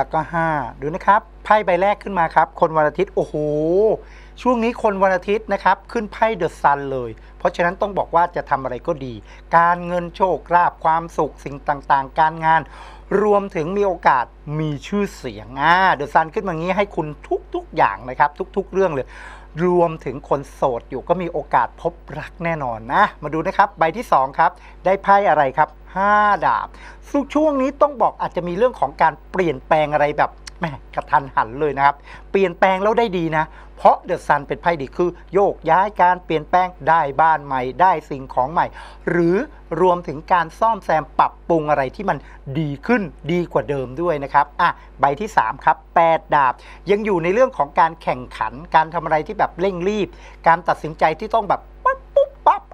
แล้วก็ 5 ดูนะครับไพ่ใบแรกขึ้นมาครับ คนวันอาทิตย์โอ้โห ช่วงนี้คนวันอาทิตย์นะครับ ขึ้นไพ่เดอะซันเลย เพราะฉะนั้นต้องบอกว่าจะทำอะไรก็ดี การเงินโชคลาภความสุขสิ่งต่างๆ การงาน รวมถึงมีโอกาสมีชื่อเสียงอ่าเดอะซันขึ้นมางี้ให้คุณทุกๆอย่างนะครับ ทุก ๆ เรื่องเลย รวมถึงคนโสดอยู่ก็มีโอกาสพบรักแน่นอนนะ มาดูนะครับ ใบที่ 2 ครับ ได้ไพ่อะไรครับ 5 ดาบซึ่งช่วงนี้ต้องบอกอาจจะมีเรื่องของการเปลี่ยนแปลงอะไรแบบ แหมกระทันหันเลยนะครับ เปลี่ยนแปลงแล้วได้ดีนะ เพราะเดอะซันเป็นไพ่ดีคือ โยกย้ายการเปลี่ยนแปลงได้บ้านใหม่ ได้สิ่งของใหม่ หรือรวมถึงการซ่อมแซมปรับปรุงอะไรที่มันดีขึ้นดีกว่าเดิมด้วยนะครับอะใบที่ 3 ครับ 8 ดาบ ยังอยู่ในเรื่องของการแข่งขัน การทำอะไรที่แบบเร่งรีบ การตัดสินใจที่ต้องแบบ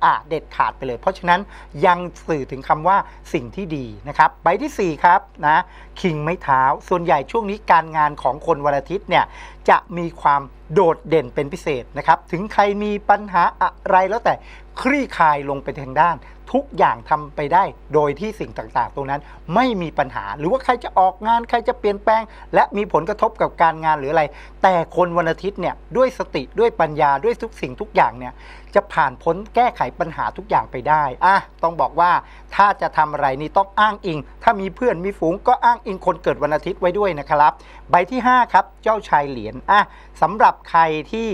อะเด็ดขาดไปเลย เพราะฉะนั้นยังสื่อถึงคำว่าสิ่งที่ดีนะครับใบที่ 4 ครับนะคิงไม้เท้า ส่วนใหญ่ช่วงนี้การงานของคนวันอาทิตย์เนี่ยจะมีความโดดเด่นเป็นพิเศษนะครับ ถึงใครมีปัญหาอะไรแล้วแต่คลี่คลายลงไปทางด้าน ทุกอย่างทำไปได้ โดยที่สิ่งต่างๆ ตรงนั้นไม่มีปัญหา หรือว่าใครจะออกงานใครจะเปลี่ยนแปลง และมีผลกระทบกับการงานหรืออะไร แต่คนวันอาทิตย์เนี่ยด้วยสติด้วยปัญญาด้วยทุกสิ่งทุกอย่างเนี่ยจะผ่านพ้นแก้ไขปัญหาทุกอย่างไปได้อะต้องบอกว่าถ้าจะทำอะไรนี่ต้องอ้างอิง ถ้ามีเพื่อนมีฝูงก็อ้างอิงคนเกิดวันอาทิตย์ไว้ด้วยนะครับ ใบที่ 5 ครับ เจ้าชายเหรียญอะสำหรับใครที่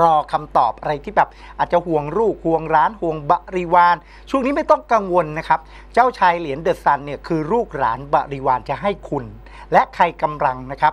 รอคำตอบอะไรที่แบบอาจจะห่วงลูกห่วงร้านห่วงบริวาร ช่วงนี้ไม่ต้องกังวลนะครับ เจ้าชายเหรียญเดอะซันเนี่ยคือลูกหลานบริวารจะให้คุณ และใครกำลังนะครับ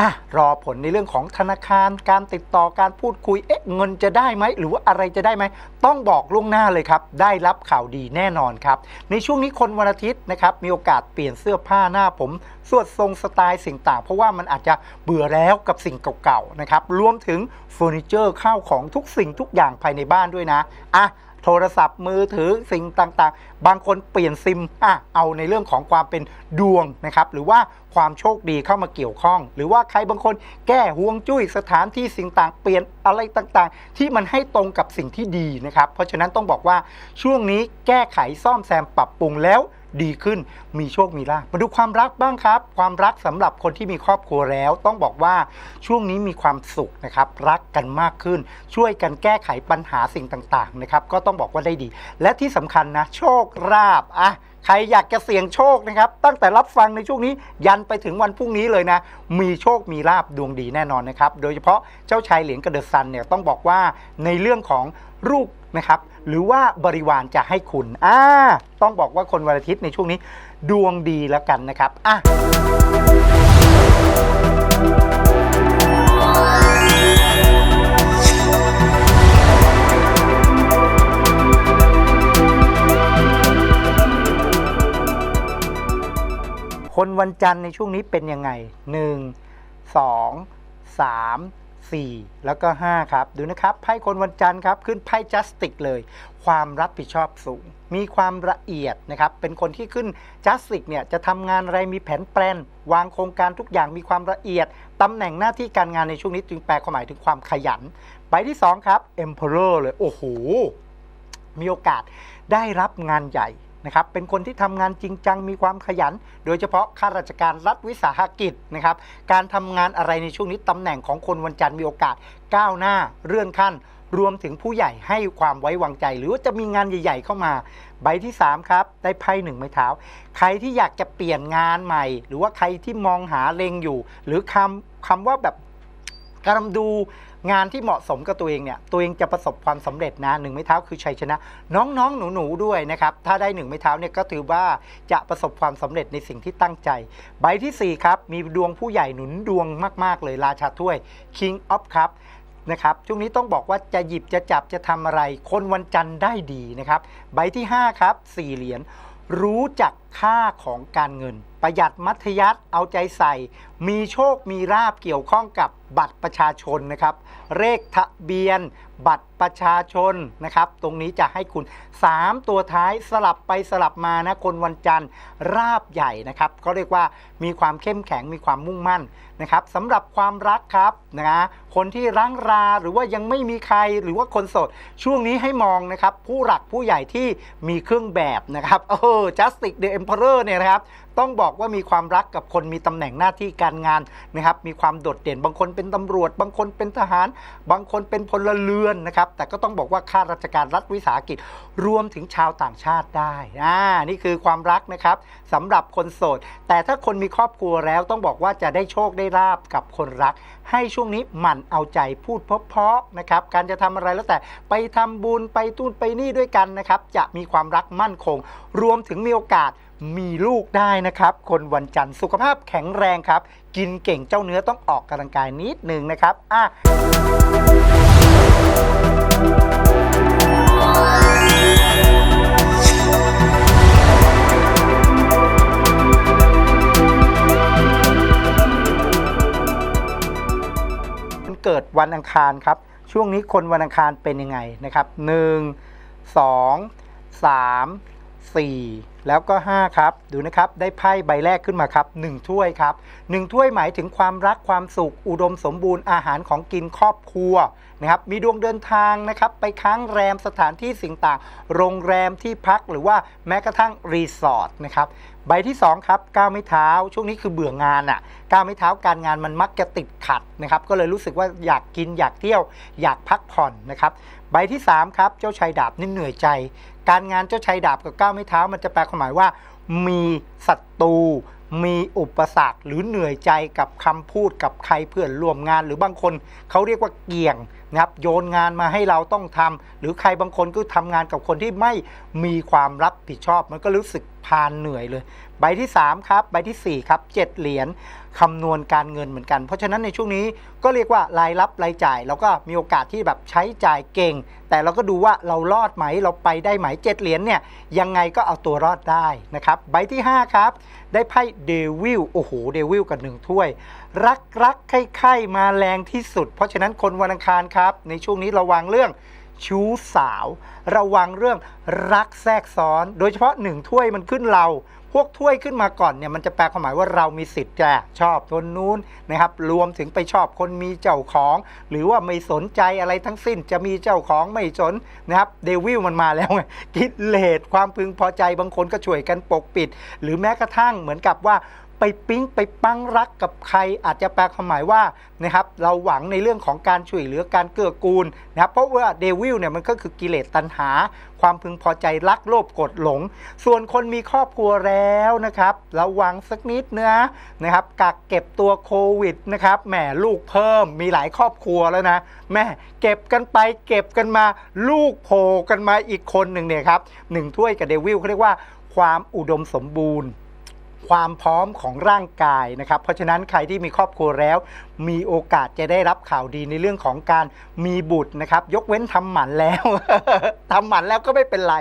อะรอผลในเรื่องของธนาคาร การติดต่อการพูดคุย เอ๊ะเงินจะได้ไหม หรือว่าอะไรจะได้ไหม ต้องบอกล่วงหน้าเลยครับ ได้รับข่าวดีแน่นอนครับ ในช่วงนี้คนวันอาทิตย์นะครับ มีโอกาสเปลี่ยนเสื้อผ้าหน้าผมสวดทรงสไตล์สิ่งต่าง เพราะว่ามันอาจจะเบื่อแล้วกับสิ่งเก่าๆนะครับ รวมถึงเฟอร์นิเจอร์ข้าวของทุกสิ่งทุกอย่างภายในบ้านด้วยนะ อะ ทรศัพท์มือถือสิ่งต่างๆ บางคนเปลี่ยนซิมอะเอาในเรื่องของความเป็นดวงนะครับหรือว่าความโชคดีเข้ามาเกี่ยวข้อง หรือว่าใครบางคนแก้ห่วงจุ้ยสถานที่สิ่งต่างเปลี่ยนอะไรต่างๆ ที่มันให้ตรงกับสิ่งที่ดีนะครับ เพราะฉะนั้นต้องบอกว่าช่วงนี้แก้ไขซ่อมแซมปรับปรุงแล้ว ดีขึ้นมีโชคมีลาภมาดูความรักบ้างครับ ความรักสำหรับคนที่มีครอบครัวแล้ว ต้องบอกว่าช่วงนี้มีความสุขนะครับ รักกันมากขึ้น ช่วยกันแก้ไขปัญหาสิ่งต่างๆนะครับ ก็ต้องบอกว่าได้ดี และที่สำคัญนะ โชคลาภอะใครอยากจะเสี่ยงโชคนะครับ ตั้งแต่รับฟังในช่วงนี้ยันไปถึงวันพรุ่งนี้เลยนะ มีโชคมีลาบดวงดีแน่นอนนะครับ โดยเฉพาะเจ้าชายเหรียญกระเดอะซันเนี่ยต้องบอกว่าในเรื่องของรูปนะครับ หรือว่าบริวารจะให้คุณอ่าต้องบอกว่าคนวันอาทิตย์ในช่วงนี้ ดวงดีแล้วกันนะครับอะคนวันจันทร์ในช่วงนี้เป็นยังไง 1 2 3 4 แล้วก็ 5 ครับ ดูนะครับ ไพ่คนวันจันทร์ครับ ขึ้นไพ่จัสติกเลย ความรับผิดชอบสูง มีความละเอียดนะครับ เป็นคนที่ขึ้นจัสติกเนี่ย จะทำงานอะไรมีแผนแปลน วางโครงการทุกอย่างมีความละเอียดตำแหน่งหน้าที่การงานในช่วงนี้จึงแปลความหมายถึงความขยัน ใบที่ 2 ครับ Emperor เลย โอ้โห มีโอกาสได้รับงานใหญ่ นะครับเป็นคนที่ทำงานจริงจังมีความขยัน โดยเฉพาะข้าราชการรัฐวิสาหกิจนะครับการทำงานอะไรในช่วงนี้ตำแหน่งของคนวันจันทร์มีโอกาสก้าวหน้าเลื่อนขั้น รวมถึงผู้ใหญ่ให้ความไว้วางใจ หรือว่าจะมีงานใหญ่ ๆ เข้ามา ใบที่ 3 ครับ ได้ไพ่หนึ่งไม้เท้า ใครที่อยากจะเปลี่ยนงานใหม่ หรือว่าใครที่มองหาเลงอยู่ หรือคำคำว่าแบบกำลังดู งานที่เหมาะสมกับตัวเองเนี่ยตัวเองจะประสบความสำเร็จนะหนึ่งไม้เท้าคือชัยชนะ น้องๆหนูๆด้วยนะครับถ้าได้หนึ่งไม้เท้าเนี่ยก็ถือว่าจะประสบความสำเร็จในสิ่งที่ตั้งใจ ใบทีสี่4ครับมีดวงผู้ใหญ่หนุนดวงมาก ๆ เลยราชาถ้วย King of Cup นะครับช่วงนี้ต้องบอกว่าจะหยิบจะจับจะทำอะไร คนวันจันทร์ได้ดีนะครับ ใบที่ 5 ครับ4เหรียญรู้จัก ค่าของการเงิน ประหยัดมัธยัติเอาใจใส่ มีโชคมีลาบเกี่ยวข้องกับบัตรประชาชนนะครับ เลขทะเบียน บัตรประชาชนนะครับ ตรงนี้จะให้คุณ 3 ตัวท้ายสลับไปสลับมานะคนวันจันทร์ราบใหญ่นะครับก็เรียกว่ามีความเข้มแข็งมีความมุ่งมั่นนะครับสำหรับความรักครับนะคนที่รังราหรือว่ายังไม่มีใครหรือว่าคนโสดช่วงนี้ให้มองนะครับ ผู้หลักผู้ใหญ่ที่มีเครื่องแบบนะครับเออ Justice the Emperor เนี่ยนะครับต้องบอกว่ามีความรักกับคนมีตำแหน่งหน้าที่การงานนะครับมีความโดดเด่นบางคนเป็นตำรวจ บางคนเป็นทหาร บางคนเป็นพลเรือนนะครับแต่ก็ต้องบอกว่าข้าราชการรัฐวิสาหกิจ รวมถึงชาวต่างชาติได้อ่านี่คือความรักนะครับสำหรับคนโสด แต่ถ้าคนมีครอบครัวแล้วต้องบอกว่าจะได้โชคได้ลาบกับคนรัก ให้ช่วงนี้หมั่นเอาใจพูดเพาะๆนะครับการจะทำอะไรแล้วแต่ไปทำบุญไปตู้นไปนี่ด้วยกันนะครับจะมีความรักมั่นคง รวมถึงมีโอกาสมีลูกได้นะครับ คนวันจันทร์สุขภาพแข็งแรงครับ กินเก่งเจ้าเนื้อต้องออกกำลังกายนิดหนึ่งนะครับอะมันเกิดวันอังคารครับ ช่วงนี้คนวันอังคารเป็นยังไงนะครับ1 2 3 4 แล้วก็ 5 ครับ ดูนะครับ ได้ไพ่ใบแรกขึ้นมาครับ 1 ถ้วยครับ 1 ถ้วยหมายถึงความรักความสุข อุดมสมบูรณ์อาหารของกินครอบครัวนะครับ มีดวงเดินทางนะครับ ไปค้างแรมสถานที่สิ่งต่าง โรงแรมที่พักหรือว่าแม้กระทั่งรีสอร์ทนะครับ ใบที่ 2 ครับก้าวไม่เท้า ช่วงนี้คือเบื่องานอะก้าวไม่เท้าการงานมันมักจะติดขัดนะครับ ก็เลยรู้สึกว่าอยากกินอยากเที่ยว อยากพักผ่อนนะครับ ใบที่ 3 ครับ เจ้าชายดาบนี่เหนื่อยใจ การงานเจ้าชายดาบกับก้าวไม่เท้า มันจะแปลความหมายว่า มีศัตรูมีอุปสรรคหรือเหนื่อยใจกับคำพูดกับใครเพื่อนร่วมงาน หรือบางคนเขาเรียกว่าเกี่ยงนะครับโยนงานมาให้เราต้องทำหรือใครบางคนก็ทำงานกับคนที่ไม่มีความรับผิดชอบ มันก็รู้สึกพานเหนื่อยเลย ใบที่ 3 ครับ ใบทีสี่4 ครับ 7 เหรียญ คำนวณการเงินเหมือนกัน เพราะฉะนั้นในช่วงนี้ก็เรียกว่ารายรับรายจ่ายเราก็มีโอกาสที่แบบใช้จ่ายเก่ง แต่เราก็ดูว่าเรารอดไหมเราไปได้ไหมเจ็ดเหรียญเนี่ยยังไงก็เอาตัวรอดได้นะครับ ใบที่ 5 ครับ ได้ไพ่เดวิลโอ้โหเดวิลกับหนึ่งถ้วย รักรักไข้ไข้มาแรงที่สุด เพราะฉะนั้นคนวันอังคารครับ ในช่วงนี้ระวังเรื่องชู้สาว ระวังเรื่องรักแทรกซ้อน โดยเฉพาะหนึ่งถ้วยมันขึ้นเรา พวกถ้วยขึ้นมาก่อนเนี่ยมันจะแปลความหมายว่าเรามีสิทธิ์จะชอบคนนู้นนะครับ รวมถึงไปชอบคนมีเจ้าของ หรือว่าไม่สนใจอะไรทั้งสิ้นจะมีเจ้าของไม่สนนะครับเดวิลมันมาแล้วไงกิเลสความพึงพอใจบางคนก็ช่วยกันปกปิด หรือแม้กระทั่งเหมือนกับว่า ไปปิ๊งไปปังรักกับใคร อาจจะแปลความหมายว่านะครับเราหวังในเรื่องของการช่วยเหลือการเกื้อกูลนะครับเพราะว่าเดวิลเนี่ยมันก็คือกิเลสตัณหา ความพึงพอใจรักโลภกดหลง ส่วนคนมีครอบครัวแล้วนะครับระวังสักนิดเนื้อนะครับกักเก็บตัวโควิดนะครับแหมลูกเพิ่มมีหลายครอบครัวแล้วนะแม่เก็บกันไปเก็บกันมาลูกโผล่กันมาอีกคนหนึ่งเนี่ยครับหนึ่งถ้วยกับเดวิลเขาเรียกว่าความอุดมสมบูรณ์ ความพร้อมของร่างกายนะครับ เพราะฉะนั้นใครที่มีครอบครัวแล้ว มีโอกาสจะได้รับข่าวดีในเรื่องของการมีบุตรนะครับ ยกเว้นทำหมันแล้วทำหมันแล้วก็ไม่เป็นไร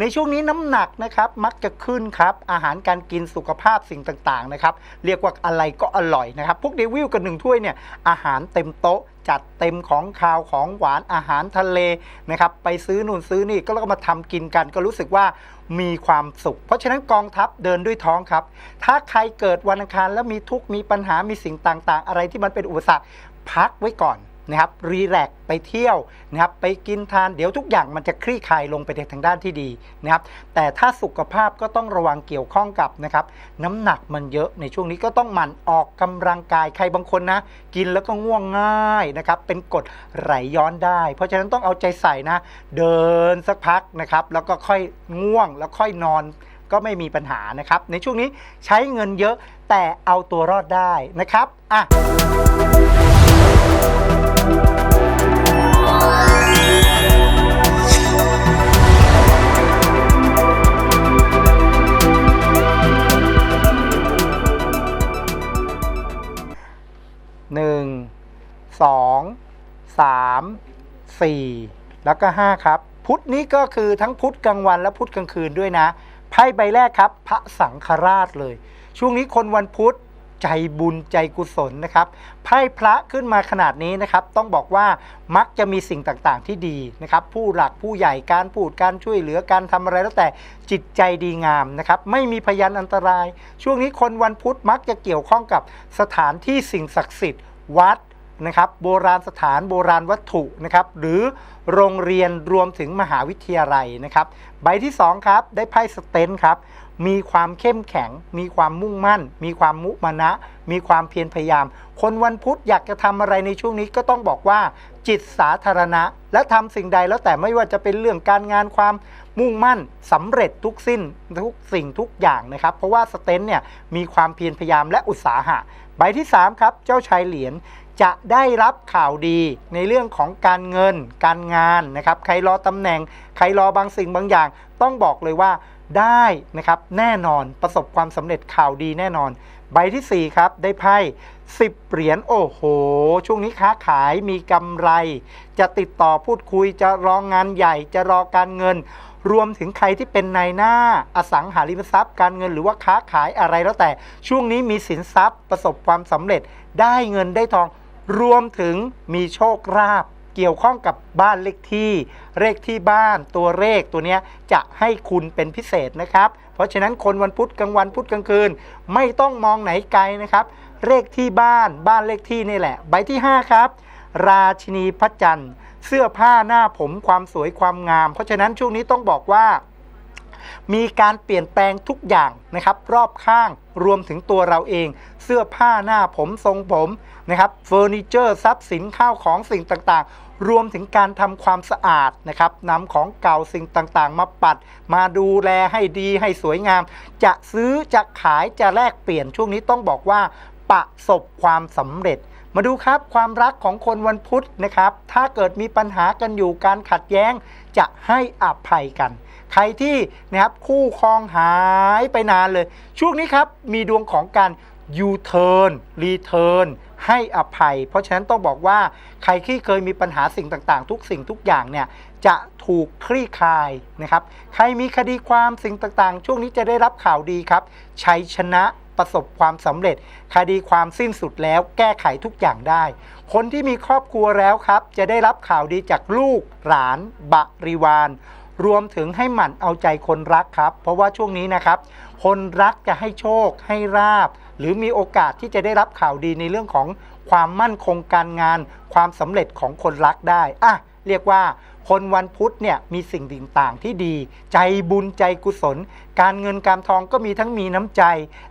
ในช่วงนี้น้ำหนักนะครับ มักจะขึ้นครับ อาหารการกินสุขภาพสิ่งต่างๆนะครับ เรียกว่าอะไรก็อร่อยนะครับ พวกเดวิลกับหนึ่งถ้วยเนี่ยอาหารเต็มโต๊ะจัดเต็มของคาวของหวานอาหารทะเลนะครับ ไปซื้อนู่นซื้อนี่ก็แล้วก็มาทำกินกัน ก็รู้สึกว่า มีความสุข เพราะฉะนั้นกองทัพเดินด้วยท้องครับ ถ้าใครเกิดวันอังคารแล้วมีทุกข์มีปัญหามีสิ่งต่างๆ อะไรที่มันเป็นอุปสรรคพักไว้ก่อน นะครับรีแลกซ์ไปเที่ยวนะครับไปกินทานเดี๋ยวทุกอย่างมันจะคลี่คลายลงไปในทางด้านที่ดีนะครับแต่ถ้าสุขภาพก็ต้องระวังเกี่ยวข้องกับนะครับน้ำหนักมันเยอะในช่วงนี้ก็ต้องหมั่นออกกำลังกายใครบางคนนะ กินแล้วก็ง่วงง่ายนะครับเป็นกดไหลย้อนได้ เพราะฉะนั้นต้องเอาใจใส่นะ เดินสักพักนะครับแล้วก็ค่อยง่วงแล้วค่อยนอนก็ไม่มีปัญหานะครับ ในช่วงนี้ใช้เงินเยอะแต่เอาตัวรอดได้นะครับอะ 4 แล้วก็ 5 ครับ พุธนี้ก็คือทั้งพุธกลางวันและพุธกลางคืนด้วยนะ ไพ่ใบแรกครับ พระสังฆราชเลย ช่วงนี้คนวันพุธใจบุญใจกุศลนะครับไพ่พระขึ้นมาขนาดนี้นะครับ ต้องบอกว่ามักจะมีสิ่งต่างๆที่ดีนะครับ ผู้หลักผู้ใหญ่การพูดการช่วยเหลือการทำอะไรแล้วแต่จิตใจดีงามนะครับ ไม่มีพยานอันตราย ช่วงนี้คนวันพุธมักจะเกี่ยวข้องกับสถานที่สิ่งศักดิ์สิทธิ์ วัด นะครับโบราณสถานโบราณวัตถุนะครับหรือโรงเรียนรวมถึงมหาวิทยาลัยนะครับใบที่สองครับได้ไพ่สเตนครับมีความเข้มแข็ง มีความมุ่งมั่น มีความมุมานะ มีความเพียรพยายาม คนวันพุธอยากจะทำอะไรในช่วงนี้ก็ต้องบอกว่า จิตสาธารณะ และทำสิ่งใดแล้วแต่ไม่ว่าจะเป็นเรื่องการงานความมุ่งมั่นสำเร็จทุกสิ้นทุกสิ่งทุกอย่างนะครับ เพราะว่าสเตนเนี่ยมีความเพียรพยายามและอุตสาหะ ใบที่ 3 ครับ เจ้าชายเหรียญ จะได้รับข่าวดีในเรื่องของการเงิน การงานนะครับ ใครรอตำแหน่ง ใครรอบางสิ่งบางอย่าง ต้องบอกเลยว่าได้นะครับแน่นอนประสบความสำเร็จข่าวดีแน่นอน ใบทีสี่ 4 ครับ ได้ไพ่10 เหรียญโอ้โห ช่วงนี้ค้าขายมีกำไร จะติดต่อพูดคุยจะรองงานใหญ่จะรอการเงิน รวมถึงใครที่เป็นนายหน้าอสังหาริมทรัพย์ การเงินหรือว่าค้าขายอะไรแล้วแต่ ช่วงนี้มีสินทรัพย์ประสบความสำเร็จได้เงินได้ทอง รวมถึงมีโชคลาภเกี่ยวข้องกับบ้านเลขที่ เลขที่บ้านตัวเลขตัวนี้จะให้คุณเป็นพิเศษนะครับ เพราะฉะนั้นคนวันพุธกลางวันพุธกลางคืน ไม่ต้องมองไหนไกลนะครับ เลขที่บ้านบ้านเลขที่นี่แหละ ใบที่ 5 ครับ ราชินีพระจันทร์ เสื้อผ้าหน้าผมความสวยความงาม เพราะฉะนั้นช่วงนี้ต้องบอกว่า มีการเปลี่ยนแปลงทุกอย่างนะครับ รอบข้างรวมถึงตัวเราเอง เสื้อผ้าหน้าผมทรงผมนะครับเฟอร์นิเจอร์ทรัพย์สินข้าวของสิ่งต่างๆ รวมถึงการทำความสะอาดนะครับนำของเก่าสิ่งต่างๆ มาปัด มาดูแลให้ดีให้สวยงาม จะซื้อจะขายจะแลกเปลี่ยนช่วงนี้ต้องบอกว่าประสบความสำเร็จมาดูครับความรักของคนวันพุธนะครับ ถ้าเกิดมีปัญหากันอยู่การขัดแย้งจะให้อภัยกัน ใครที่นะครับคู่ครองหายไปนานเลย ช่วงนี้ครับมีดวงของการ U-turn Return ให้อภัย เพราะฉะนั้นต้องบอกว่าใครที่เคยมีปัญหาสิ่งต่างๆ ทุกสิ่งทุกอย่างเนี่ยจะถูกคลี่คลายนะครับ ใครมีคดีความสิ่งต่างๆ ช่วงนี้จะได้รับข่าวดีครับชัยชนะประสบความสำเร็จ คดีความสิ้นสุดแล้วแก้ไขทุกอย่างได้ คนที่มีครอบครัวแล้วครับ จะได้รับข่าวดีจากลูกหลานบริวาร รวมถึงให้หมั่นเอาใจคนรักครับ เพราะว่าช่วงนี้นะครับ คนรักจะให้โชคให้ราบ หรือมีโอกาสที่จะได้รับข่าวดีในเรื่องของความมั่นคงการงาน ความสำเร็จของคนรักได้อะเรียกว่า คนวันพุธเนี่ยมีสิ่งต่างๆที่ดี ใจบุญใจกุศล การเงินการทองก็มีทั้งมีน้ำใจ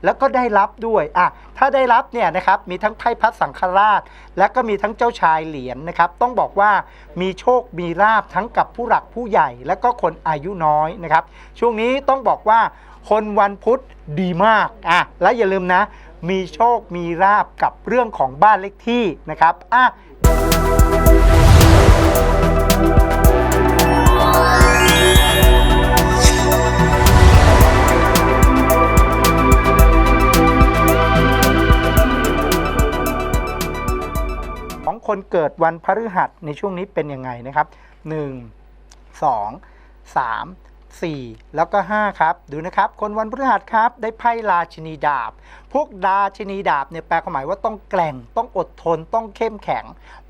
แล้วก็ได้รับด้วยอะถ้าได้รับเนี่ยนะครับมีทั้งไพ่พัดสังฆราช และก็มีทั้งเจ้าชายเหรียญนะครับ ต้องบอกว่ามีโชคมีลาบทั้งกับผู้หลักผู้ใหญ่ และก็คนอายุน้อยนะครับ ช่วงนี้ต้องบอกว่าคนวันพุธดีมากอะและอย่าลืมนะ มีโชคมีลาบกับเรื่องของบ้านเลขที่นะครับอะ คนเกิดวันพฤหัสในช่วงนี้เป็นยังไงนะครับ 1 2 3 4 แล้วก็ 5 ครับ ดูนะครับ คนวันพฤหัสครับ ได้ไพ่ราชินีดาบ พวกราชินีดาบเนี่ยแปลความหมายว่าต้องแกร่ง ต้องอดทน ต้องเข้มแข็ง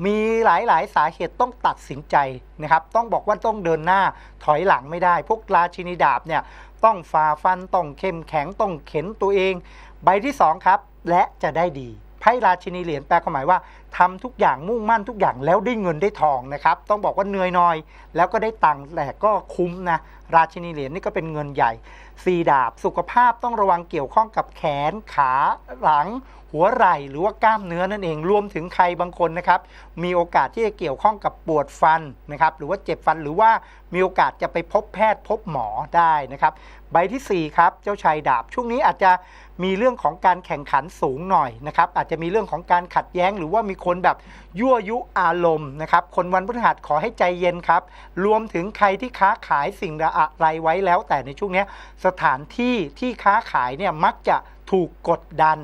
มีหลายๆ สาเหตุต้องตัดสินใจนะครับ ต้องบอกว่าต้องเดินหน้าถอยหลังไม่ได้ พวกราชินีดาบเนี่ยต้องฝ่าฟัน ต้องเข้มแข็ง ต้องเข็นตัวเอง ใบที่ 2 ครับ และจะได้ดี ไพ่ราชินีเหรียญแปลความหมายว่าทำทุกอย่างมุ่งมั่นทุกอย่างแล้วได้เงินได้ทองนะครับ ต้องบอกว่าเหนื่อยหน่อย แล้วก็ได้ตังค์แต่ก็คุ้มนะราชินีเหรียญนี่ก็เป็นเงินใหญ่สีดาบสุขภาพต้องระวังเกี่ยวข้องกับแขนขาหลัง หัวไหล่หรือว่ากล้ามเนื้อนั่นเองรวมถึงใครบางคนนะครับ มีโอกาสที่จะเกี่ยวข้องกับปวดฟันนะครับ หรือว่าเจ็บฟันหรือว่ามีโอกาสจะไปพบแพทย์พบหมอได้นะครับ ใบทีสี่ 4 ครับ เจ้าชายดาบ ช่วงนี้อาจจะมีเรื่องของการแข่งขันสูงหน่อยนะครับ อาจจะมีเรื่องของการขัดแย้ง หรือว่ามีคนแบบยั่วยุอารมณ์นะครับ คนวันพฤหัสขอให้ใจเย็นครับ รวมถึงใครที่ค้าขายสิ่งอะไรไว้แล้ว แต่ในช่วงนี้สถานที่ที่ค้าขายเนี่ยมักจะถูกกดดัน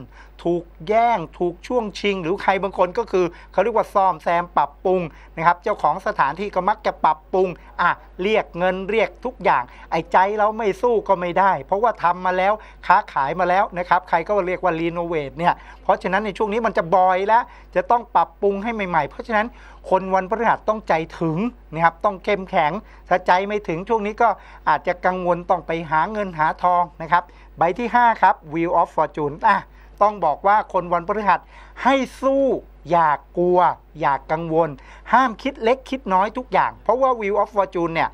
ถูกแย่ง ถูกช่วงชิง หรือใครบางคนก็คือเขาเรียกว่าซ่อมแซมปรับปรุงนะครับเจ้าของสถานที่ก็มักจะปรับปรุงอะเรียกเงินเรียกทุกอย่าง ไอ้ใจเราไม่สู้ก็ไม่ได้ เพราะว่าทำมาแล้วค้าขายมาแล้วนะครับใครก็เรียกว่ารีโนเวทเนี่ยเพราะฉะนั้นในช่วงนี้มันจะบ่อยแล้ว จะต้องปรับปรุงให้ใหม่ๆ เพราะฉะนั้นคนวันพฤหัสต้องใจถึงนะครับต้องเข้มแข็งถ้าใจไม่ถึงช่วงนี้ก็อาจจะกังวลต้องไปหาเงินหาทองนะครับใบที่ 5 ครับ Wheel of Fortune อะ ต้องบอกว่าคนวันพฤหัสให้สู้อย่ากกลัว อย่ากกังวล ห้ามคิดเล็กคิดน้อยทุกอย่าง เพราะว่า Wheel of Fortune เนี่ย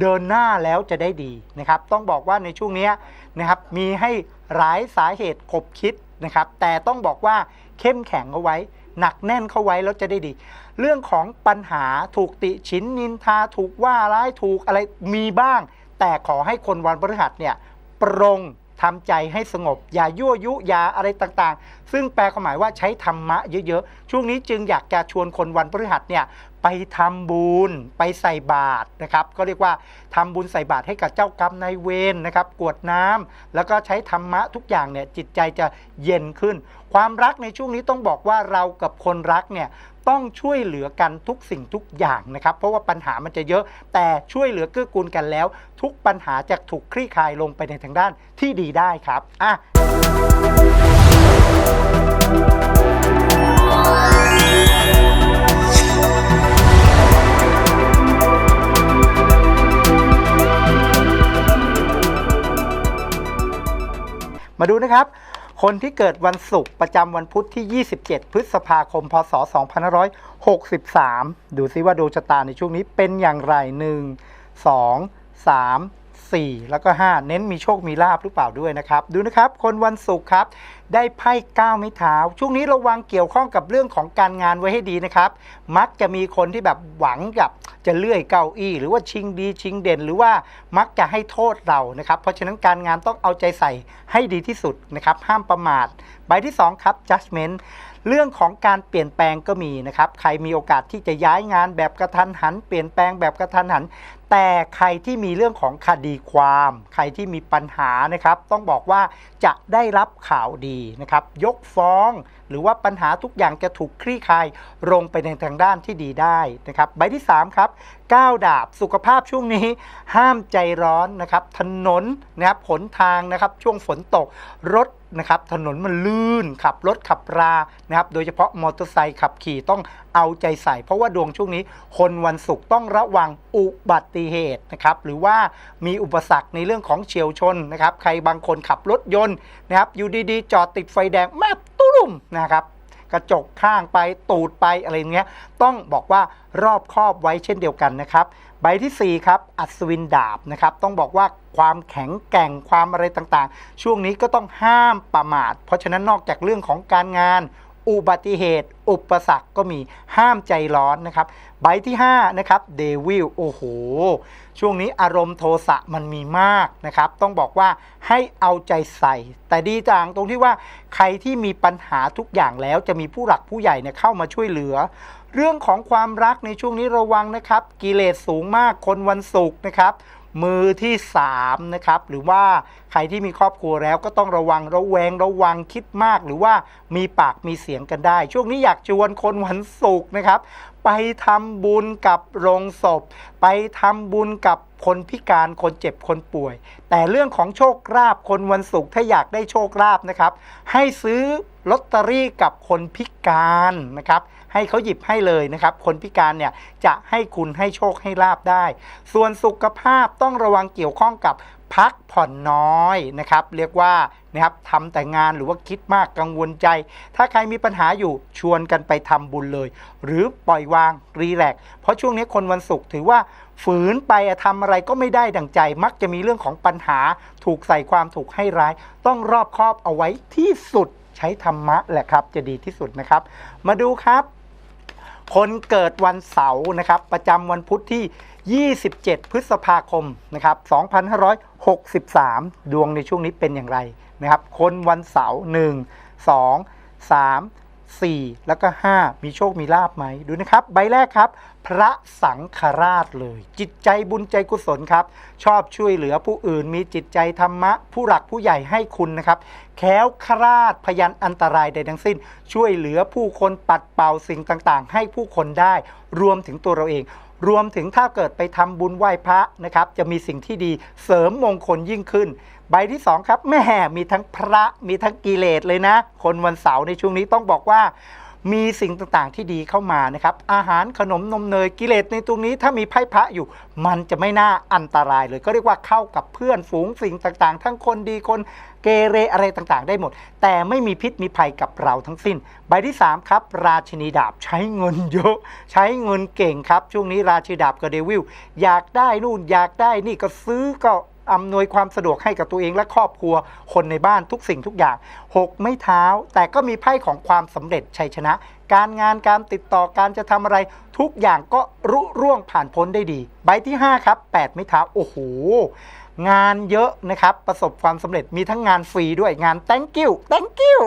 เดินหน้าแล้วจะได้ดีนะครับ ต้องบอกว่าในช่วงนี้นะครับมีให้หลายสาเหตุขบคิดนะครับ แต่ต้องบอกว่าเข้มแข็งเอาไว้ หนักแน่นเข้าไว้แล้วจะได้ดี เรื่องของปัญหาถูกติฉินนินทาถูกว่าร้ายถูกอะไรมีบ้าง แต่ขอให้คนวันพฤหัสเนี่ยปรง ทำใจให้สงบ อย่ายั่วยุอย่าอะไรต่างๆ ซึ่งแปลความหมายว่าใช้ธรรมะเยอะๆ ช่วงนี้จึงอยากจะชวนคนวันพฤหัสเนี่ยไปทำบุญไปใส่บาตรนะครับ ก็เรียกว่าทำบุญใส่บาตรให้กับเจ้ากรรมนายเวรนะครับ กวดน้ำแล้วก็ใช้ธรรมะทุกอย่างเนี่ยจิตใจจะเย็นขึ้น ความรักในช่วงนี้ต้องบอกว่าเรากับคนรักเนี่ยต้องช่วยเหลือกันทุกสิ่งทุกอย่างนะครับ เพราะว่าปัญหามันจะเยอะแต่ช่วยเหลือเกื้อกูลกันแล้ว ทุกปัญหาจะถูกคลี่คลายลงไปในทางด้านที่ดีได้ครับอะ มาดูนะครับ คนที่เกิดวันศุกร์ประจำวันพุธที่ 27 พฤษภาคม พศ 2563 ดูซิว่าดวงชะตาในช่วงนี้เป็นอย่างไร 1 2 3 4 แล้วก็ 5 เน้นมีโชคมีลาบหรือเปล่าด้วยนะครับ ดูนะครับ คนวันศุกร์ครับ ได้ไพ่ก้าวไม้เท้า ช่วงนี้ระวังเกี่ยวข้องกับเรื่องของการงานไว้ให้ดีนะครับ มักจะมีคนที่แบบหวังกับจะเลื่อยเก้าอี้ หรือว่าชิงดีชิงเด่น หรือว่ามักจะให้โทษเรานะครับ เพราะฉะนั้นการงานต้องเอาใจใส่ให้ดีที่สุดนะครับ ห้ามประมาท ใบที่ 2 ครับ judgment เรื่องของการเปลี่ยนแปลงก็มีนะครับ ใครมีโอกาสที่จะย้ายงานแบบกระทันหัน เปลี่ยนแปลงแบบกระทันหัน แต่ใครที่มีเรื่องของคดีความ ใครที่มีปัญหานะครับ ต้องบอกว่าจะได้รับข่าวดีนะครับ ยกฟ้อง หรือว่าปัญหาทุกอย่างจะถูกคลี่คลายลงไปในทางด้านที่ดีได้นะครับ ใบที่ 3 ครับก้าวดาบสุขภาพช่วงนี้ ห้ามใจร้อนนะครับ ถนนนะครับหนทางนะครับช่วงฝนตกรถ นะครับถนนมันลื่น ขับรถขับรานะครับโดยเฉพาะมอเตอร์ไซค์ขับขี่ต้องเอาใจใส่ เพราะว่าดวงช่วงนี้ คนวันศุกร์ต้องระวังอุบัติเหตุนะครับหรือว่ามีอุปสรรคในเรื่องของเฉียวชนนะครับใครบางคนขับรถยนต์นะครับอยู่ดีๆ จอดติดไฟแดงแมบตุ้มนะครับ กระจกข้างไปตูดไปอะไรเงี้ยต้องบอกว่ารอบครอบไว้เช่นเดียวกันนะครับ ใบทีสี่ 4 ครับอัศวินดาบนะครับต้องบอกว่าความแข็งแกร่งความอะไรต่างๆ ช่วงนี้ก็ต้องห้ามประมาท เพราะฉะนั้นนอกจากเรื่องของการงาน อุบัติเหตุ อุปสรรคก็มีห้ามใจร้อนนะครับ ใบที่ 5 นะครับเดวิลโอ้โห ช่วงนี้อารมณ์โทสะมันมีมากนะครับ ต้องบอกว่าให้เอาใจใส่ แต่ดีจังตรงที่ว่าใครที่มีปัญหาทุกอย่างแล้วจะมีผู้หลักผู้ใหญ่เนี่ยเข้ามาช่วยเหลือ เรื่องของความรักในช่วงนี้ระวังนะครับ กิเลสสูงมากคนวันศุกร์นะครับ มือที่3นะครับหรือว่าใครที่มีครอบครัวแล้วก็ต้องระวังระแวงระวังคิดมาก หรือว่ามีปากมีเสียงกันได้ ช่วงนี้อยากชวนคนวันศุกร์นะครับ ไปทำบุญกับโรงศพ ไปทำบุญกับคนพิการคนเจ็บคนป่วย แต่เรื่องของโชคลาภคนวันศุกร์ถ้าอยากได้โชคลาภนะครับ ให้ซื้อลอตเตอรี่กับคนพิการนะครับ ให้เขาหยิบให้เลยนะครับ คนพิการเนี่ยจะให้คุณให้โชคให้ลาบได้ ส่วนสุขภาพต้องระวังเกี่ยวข้องกับพักผ่อนน้อยนะครับ เรียกว่านะครับทำแต่งานหรือว่าคิดมากกังวลใจ ถ้าใครมีปัญหาอยู่ชวนกันไปทำบุญเลย หรือปล่อยวางรีแลกเพราะช่วงนี้คนวันศุกร์ถือว่าฝืนไปอะทำอะไรก็ไม่ได้ดังใจ มักจะมีเรื่องของปัญหา ถูกใส่ความถูกให้ร้าย ต้องรอบคอบเอาไว้ที่สุดใช้ธรรมะแหละครับ จะดีที่สุดนะครับ มาดูครับ คนเกิดวันเสาร์นะครับประจำวันพุธที่ 27 พฤษภาคมนะครับ2563 ดวงในช่วงนี้เป็นอย่างไรนะครับ คนวันเสาร์1 2 3 4 แล้วก็ 5 มีโชคมีลาบไหมดูนะครับ ใบแรกครับ พระสังฆราชเลย จิตใจบุญใจกุศลครับ ชอบช่วยเหลือผู้อื่นมีจิตใจธรรมะ ผู้หลักผู้ใหญ่ให้คุณนะครับแค้วคราดพยันอันตรายใดทั้งสิ้น ช่วยเหลือผู้คนปัดเป่าสิ่งต่างๆ ให้ผู้คนได้ รวมถึงตัวเราเอง รวมถึงถ้าเกิดไปทำบุญไหว้พระนะครับ จะมีสิ่งที่ดีเสริมมงคลยิ่งขึ้น ใบที่2ครับแม่มีทั้งพระมีทั้งกิเลสเลยนะ คนวันเสาร์ในช่วงนี้ต้องบอกว่ามีสิ่งต่างๆที่ดีเข้ามานะครับ อาหารขนมนมเนยกิเลสในตรงนี้ถ้ามีไพ่พระอยู่ มันจะไม่น่าอันตรายเลย ก็เรียกว่าเข้ากับเพื่อนฝูงสิ่งต่างๆ ทั้งคนดีคน เกเรอะไรต่างๆ ได้หมด แต่ไม่มีพิษมีภัยกับเราทั้งสิ้น ใบที่ 3 ครับ ราชินีดาบใช้เงินเยอะ ใช้เงินเก่งครับ ช่วงนี้ราชินีดาบกับเดวิลอยากได้นู่นอยากได้นี่ก็ซื้อก็อำนวยความสะดวกให้กับตัวเองและครอบครัว คนในบ้านทุกสิ่งทุกอย่างหกไม่เท้า แต่ก็มีไพ่ของความสำเร็จชัยชนะ การงานการติดต่อการจะทำอะไร ทุกอย่างก็รุ่ร่วงผ่านพ้นได้ดี ใบที่ 5 ครับ 8 ไม่เท้า โอ้โห งานเยอะนะครับ ประสบความสำเร็จมีทั้งงานฟรีด้วยงาน thank you thank you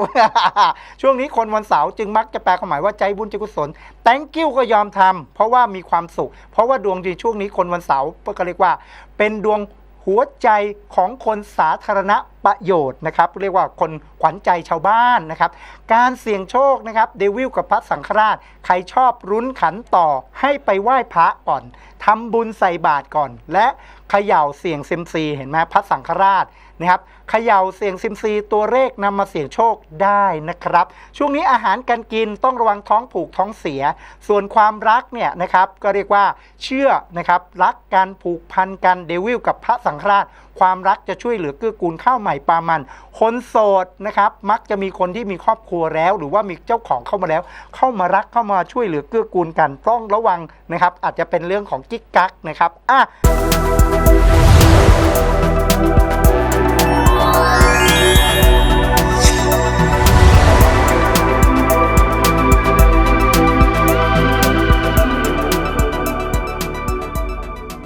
ช่วงนี้คนวันเสาร์จึงมักจะแปลความหมายว่าใจบุญใจกุศล thank you ก็ยอมทำเพราะว่ามีความสุข เพราะว่าดวงในช่วงนี้คนวันเสาร์ก็เรียกว่า เป็นดวงหัวใจของคนสาธารณประโยชน์นะครับ เรียกว่าคนขวัญใจชาวบ้านนะครับ การเสี่ยงโชคนะครับเดวิลกับพระสังฆราช ใครชอบรุ้นขันต่อให้ไปไหว้พระก่อน ทำบุญใส่บาตรก่อน และเขย่าเสียงเซยมซีเห็นไหมพระสังฆราชนะครับเขย่าเสียงเซยมซีตัวเลขนำมาเสี่ยงโชคได้นะครับ ช่วงนี้อาหารการกินต้องระวังท้องผูกท้องเสีย ส่วนความรักเนี่ยนะครับก็เรียกว่าเชื่อนะครับรักกันผูกพันกันเดวิลกับพระสังฆราช ความรักจะช่วยเหลือเกื้อกูลข้าวใหม่ปลามัน คนโสดนะครับมักจะมีคนที่มีครอบครัวแล้ว หรือว่ามีเจ้าของเข้ามาแล้ว เข้ามารักเข้ามาช่วยเหลือเกื้อกูลกันต้องระวังนะครับอาจจะเป็นเรื่องของกิ๊กกักนะครับอะ